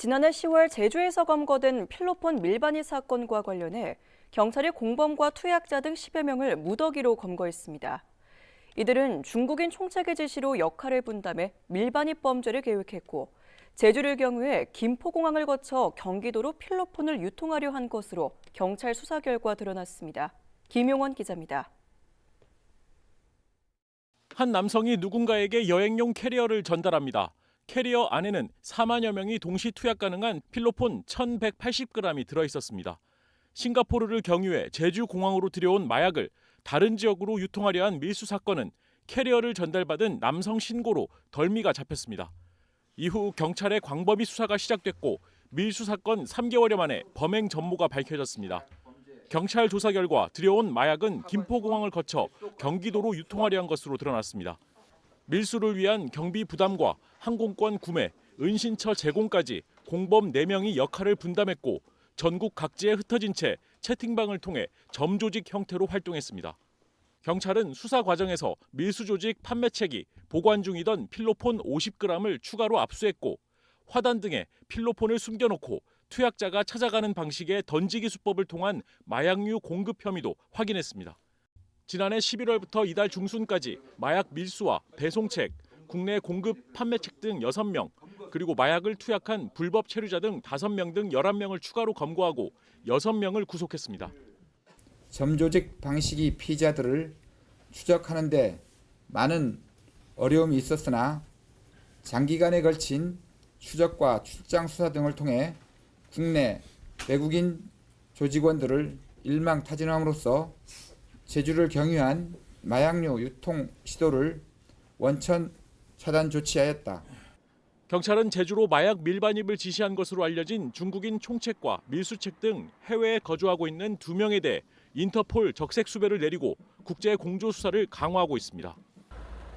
지난해 10월 제주에서 검거된 필로폰 밀반입 사건과 관련해 경찰이 공범과 투약자 등 10여 명을 무더기로 검거했습니다. 이들은 중국인 총책의 지시로 역할을 분담해 밀반입 범죄를 계획했고 제주를 경유해 김포공항을 거쳐 경기도로 필로폰을 유통하려 한 것으로 경찰 수사 결과 드러났습니다. 김용원 기자입니다. 한 남성이 누군가에게 여행용 캐리어를 전달합니다. 캐리어 안에는 4만여 명이 동시 투약 가능한 필로폰 1,180g이 들어 있었습니다. 싱가포르를 경유해 제주 공항으로 들여온 마약을 다른 지역으로 유통하려 한 밀수 사건은 캐리어를 전달받은 남성 신고로 덜미가 잡혔습니다. 이후 경찰의 광범위 수사가 시작됐고 밀수 사건 3개월여 만에 범행 전모가 밝혀졌습니다. 경찰 조사 결과 들여온 마약은 김포공항을 거쳐 경기도로 유통하려 한 것으로 드러났습니다. 밀수를 위한 경비 부담과 항공권 구매, 은신처 제공까지 공범 4명이 역할을 분담했고 전국 각지에 흩어진 채 채팅방을 통해 점조직 형태로 활동했습니다. 경찰은 수사 과정에서 밀수 조직 판매책이 보관 중이던 필로폰 50g을 추가로 압수했고 화단 등에 필로폰을 숨겨놓고 투약자가 찾아가는 방식의 던지기 수법을 통한 마약류 공급 혐의도 확인했습니다. 지난해 11월부터 이달 중순까지 마약 밀수와 배송책, 국내 공급 판매책 등 6명, 그리고 마약을 투약한 불법 체류자 등 5명 등 11명을 추가로 검거하고 6명을 구속했습니다. 점조직 방식이 피의자들을 추적하는 데 많은 어려움이 있었으나 장기간에 걸친 추적과 출장 수사 등을 통해 국내 외국인 조직원들을 일망타진함으로써 제주를 경유한 마약류 유통 시도를 원천 차단 조치하였다. 경찰은 제주로 마약 밀반입을 지시한 것으로 알려진 중국인 총책과 밀수책 등 해외에 거주하고 있는 두 명에 대해 인터폴 적색 수배를 내리고 국제 공조 수사를 강화하고 있습니다.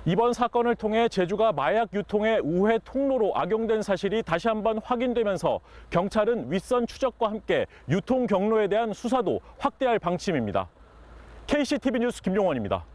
이번 사건을 통해 제주가 마약 유통의 우회 통로로 악용된 사실이 다시 한번 확인되면서 경찰은 윗선 추적과 함께 유통 경로에 대한 수사도 확대할 방침입니다. KCTV 뉴스 김용원입니다.